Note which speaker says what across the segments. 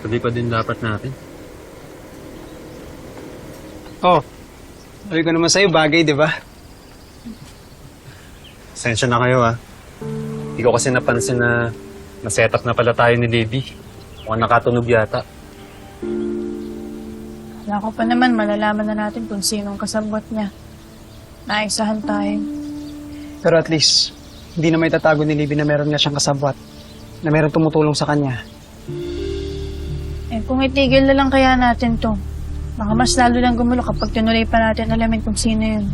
Speaker 1: Tuloy pa din dapat natin.
Speaker 2: Oh, sabi ko naman sa'yo, bagay, di ba?
Speaker 1: Sensya na kayo ah. Hindi ko kasi napansin na na-set up na pala tayo ni Libby. Mukhang nakatunog yata.
Speaker 3: Wala ko pa naman, malalaman na natin kung sinong kasabot niya. Naisahan tayo.
Speaker 2: Pero at least, hindi na may tatago ni Libby na meron nga siyang kasabwat. Na meron tumutulong sa kanya.
Speaker 3: Kung itigil na lang kaya natin to, baka mas lalo lang gumulo kapag tinuloy pa natin alamin kung sino yun.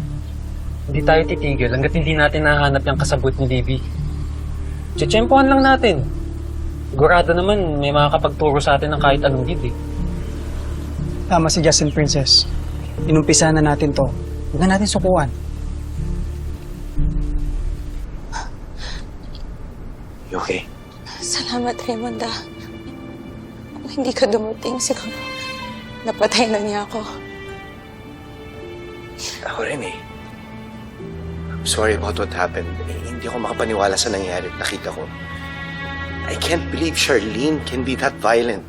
Speaker 1: Hindi tayo titigil hanggat hindi natin nahanap yung kasabot ni Libby. Tsitsempohan lang natin. Sigurado naman may makakapagturo sa atin ng kahit anong lead eh.
Speaker 2: Tama si Justin Princess. Inumpisa na natin to. Huwag na natin sukuan.
Speaker 4: You okay?
Speaker 5: Salamat, Raymond, ah. Hindi ka dumating, siguro napatay na niya ako.
Speaker 4: Ako rin eh. I'm sorry about what happened. Eh, hindi ako makapaniwala sa nangyari at nakita ko. I can't believe Charlene can be that violent.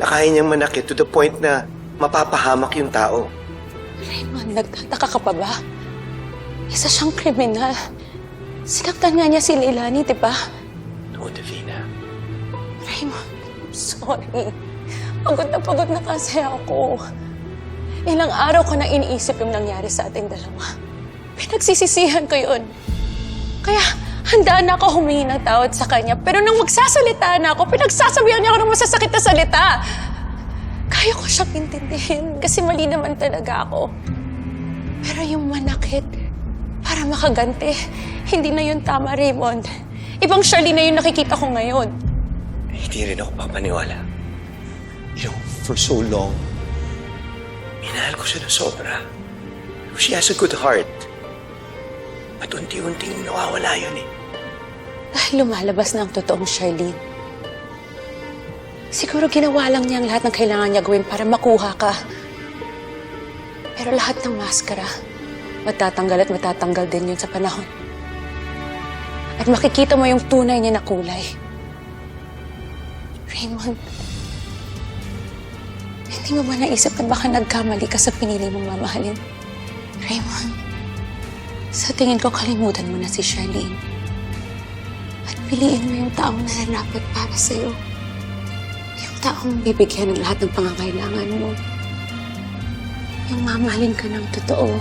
Speaker 4: Nakaya niyang manakit to the point na mapapahamak yung tao.
Speaker 5: Raymond, nagtataka ka pa ba? Isa siyang kriminal. Sinaktan nga niya si Leilani, di ba?
Speaker 4: No, Davina.
Speaker 5: Raymond, sorry. Pagod na pagod na kasi ako. Ilang araw ko na iniisip yung nangyari sa ating dalawa. Pinagsisisihan ko yun. Kaya handa na ako humingi ng tawad sa kanya. Pero nung magsasalita na ako, pinagsasabihan niya ako ng masasakit na salita. Kaya ko siyang intindihin kasi mali naman talaga ako. Pero yung manakit, para makaganti, hindi na yun tama, Raymond. Ibang Charlene na yung nakikita ko ngayon.
Speaker 4: Hindi rin ako papaniwala. You know, for so long, minahal ko siya ng sobra. She has a good heart. At unti-unting nawawala yun eh.
Speaker 5: Dahil lumalabas na ang totoong Charlene. Siguro ginawa lang niya ang lahat ng kailangan niya gawin para makuha ka. Pero lahat ng maskara, matatanggal at matatanggal din yun sa panahon. At makikita mo yung tunay niya na kulay. Raymond, hindi mo ba naisip na baka nagkamali ka sa pinili mong mamahalin? Raymond, sa tingin ko kalimutan mo na si Charlene. At piliin mo yung taong nararapat para sa'yo. Yung taong bibigyan ng lahat ng pangangailangan mo. Yung mamahalin ka ng totoo.